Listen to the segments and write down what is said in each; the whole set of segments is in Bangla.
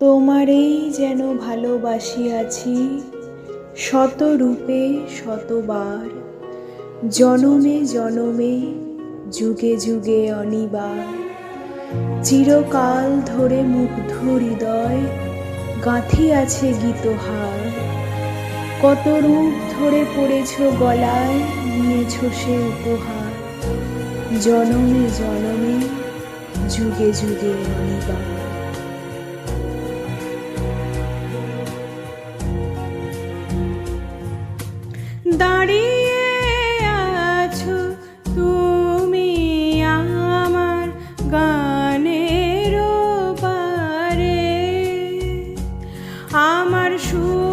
তোমারেই যেন ভালোবাসিয়াছি শত রূপে শতবার। জনমে জনমে, যুগে যুগে অনিবার। চিরকাল ধরে মুগ্ধ হৃদয় গাঁথি আছে গীতহার। কত রূপ ধরে পড়েছ গলায়, নিয়েছ সে উপহার। জনমে জনমে, যুগে যুগে অনিবার। দাঁড়িয়ে আছো তুমি আমার গানের আমার সুরগুলি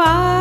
Bye.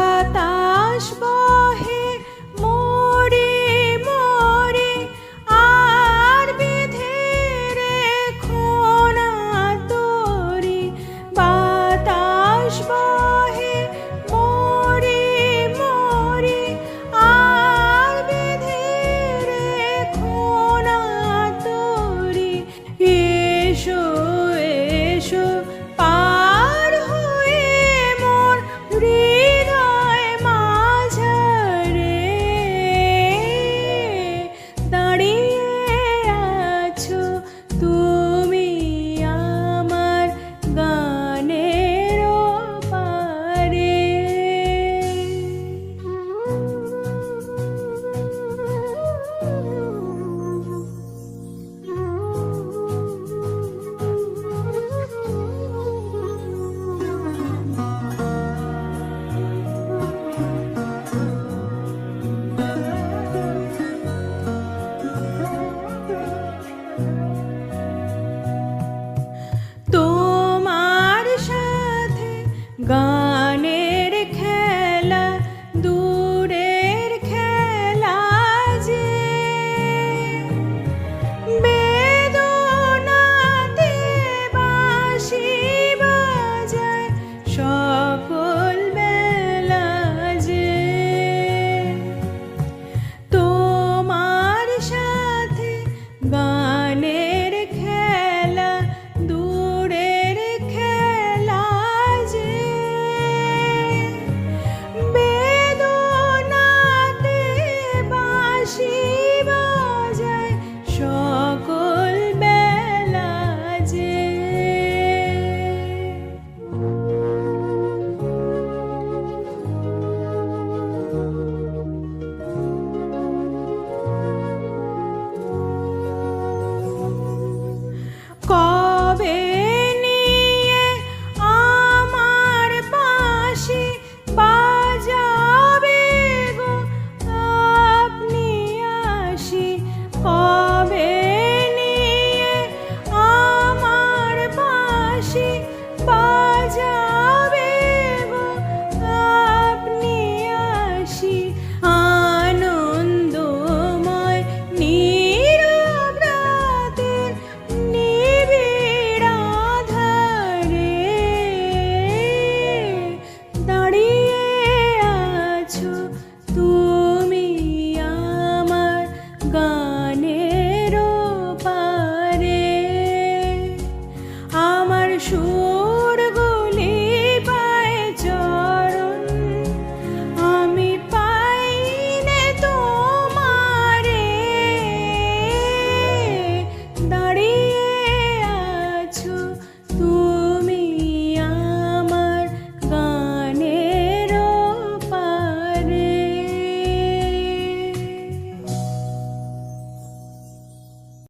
gone. true.